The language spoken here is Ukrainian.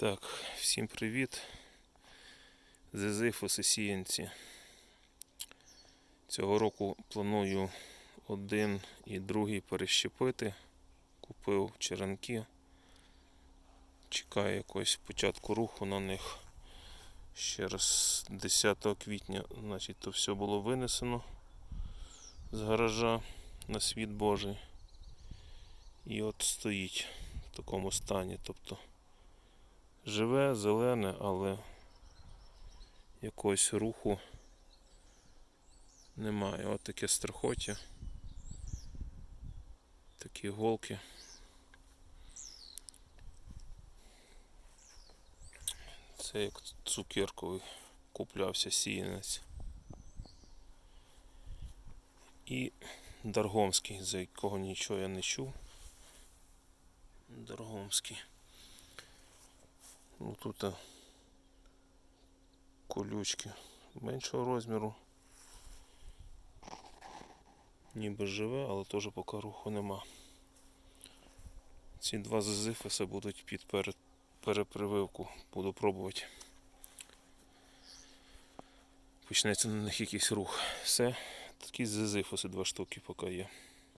Так, всім привіт. Зизифуси сіянці. Цього року планую один і другий перещепити. Купив черенки. Чекаю якогось початку руху на них. Ще раз 10 квітня, значить, то все було винесено з гаража на світ Божий. І от стоїть в такому стані. Тобто живе, зелене, але якогось руху немає. От таке страхоття. Такі голки. Це як цукерковий куплявся сіянець. І Даргомський, за якого нічого я не чув. Даргомський. Ну тут колючки меншого розміру. Ніби живе, але теж поки руху нема. Ці два зазифиси будуть під пере- перепрививку. Буду пробувати. Почнеться на них якийсь рух. Все. Такі зазифуси два штуки поки є.